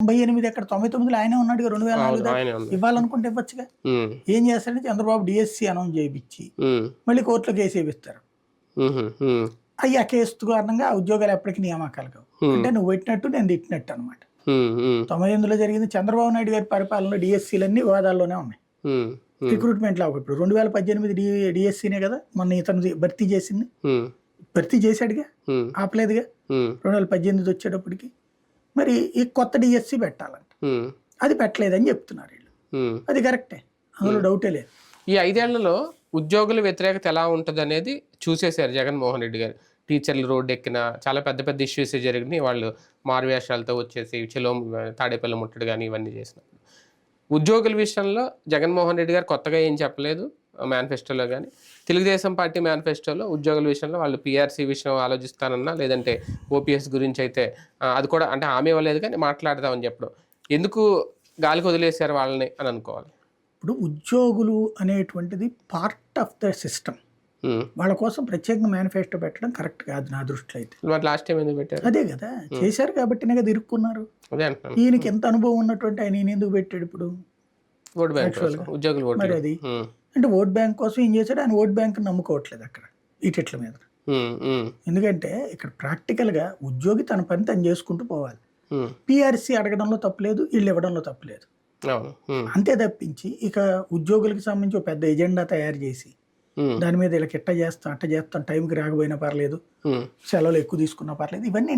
తొంభై ఎనిమిది ఎక్కడ? తొంభై తొమ్మిదిలో ఆయనే ఉన్నాడుగా రెండు వేల నాలుగు ఇవ్వాలనుకుంటే ఇవ్వచ్చుగా. ఏం చేస్తాడంటే చంద్రబాబు డిఎస్సి అనౌన్స్ చేయించి మళ్ళీ కోర్టులో కేసు ఉమ్, అయ్యి ఆ కేసు కారణంగా ఉద్యోగాలు ఎప్పటికీ నియామకాలు కావు. అంటే నువ్వు పెట్టినట్టు నేను తిట్టినట్టు అనమాట తొంభై ఎనిమిదిలో జరిగింది చంద్రబాబు నాయుడు గారి పరిపాలనలో డిఎస్సీలన్నీ వివాదాల్లోనే ఉన్నాయి. ఉమ్, రిక్రూట్మెంట్లో ఇప్పుడు. రెండు వేల పద్దెనిమిది డిఎస్సీనే కదా మొన్న ఇతను భర్తీ చేసింది. భర్తీ చేశాడుగా ఆపలేదుగా. రెండు వేల పద్దెనిమిది వచ్చేటప్పటికి మరి ఈ కొత్త డిఎస్సి పెట్టాలంట. అది పెట్టలేదని చెప్తున్నారు వీళ్ళు. అది కరెక్టే. అందులో డౌటే లేదు. ఈ ఐదేళ్ళలో ఉద్యోగుల వ్యతిరేకత ఎలా ఉంటుంది అనేది చూసేశారు జగన్మోహన్ రెడ్డి గారు. టీచర్లు రోడ్డు ఎక్కిన చాలా పెద్ద పెద్ద ఇష్యూస్ జరిగినాయి. వాళ్ళు మారువేషాలతో వచ్చేసి చెలో తాడేపల్లి ముట్టడి కానీ ఇవన్నీ చేసిన ఉద్యోగుల విషయంలో జగన్మోహన్ రెడ్డి గారు కొత్తగా ఏం చెప్పలేదు. మేనిఫెస్టోలో కానీ. తెలుగుదేశం పార్టీ మేనిఫెస్టోలో ఉద్యోగుల విషయంలో వాళ్ళు పిఆర్సీ విషయం ఆలోచిస్తానన్నా లేదంటే ఓపీఎస్ గురించి అయితే అది కూడా అంటే హామీ ఇవ్వలేదు కానీ మాట్లాడదామని చెప్పడం. ఎందుకు గాలికి వదిలేశారు వాళ్ళని అని అనుకోవాలి? ఇప్పుడు ఉద్యోగులు అనేటువంటిది పార్ట్ ఆఫ్ ద సిస్టమ్. వాళ్ళ కోసం ప్రత్యేకంగా మేనిఫెస్టో పెట్టడం కరెక్ట్ కాదు నా దృష్టిలో అయితే. లాస్ట్ టైం ఎందుకు పెట్టారు? అదే కదా. చేశారు కాబట్టినే కదా ఇరుక్కున్నారు. ఈయనకి ఎంత అనుభవం ఉన్నటువంటి ఆయన ఎందుకు పెట్టాడు ఇప్పుడు? ఓట్ బ్యాంక్ ఉద్యోగులు మరి అది. అంటే ఓట్ బ్యాంక్ కోసం ఏం చేశాడు? ఆయన ఓట్ బ్యాంక్ నమ్ముకోవట్లేదు అక్కడ ఈటిట్ల మీద. ఎందుకంటే ఇక్కడ ప్రాక్టికల్గా ఉద్యోగి తన పని తను చేసుకుంటూ పోవాలి. పిఆర్సీ అడగడంలో తప్పలేదు వీళ్ళు ఇవ్వడంలో తప్పలేదు అంతే తప్పించి ఇక ఉద్యోగులకు సంబంధించి ఒక పెద్ద ఎజెండా తయారు చేసి దాని మీద వీళ్ళకి ఇట్ట చేస్తాం అట్ట చేస్తాం టైంకి రాకపోయినా పర్లేదు. సెలవులు ఎక్కువ తీసుకున్నా పర్లేదు. ఇవన్నీ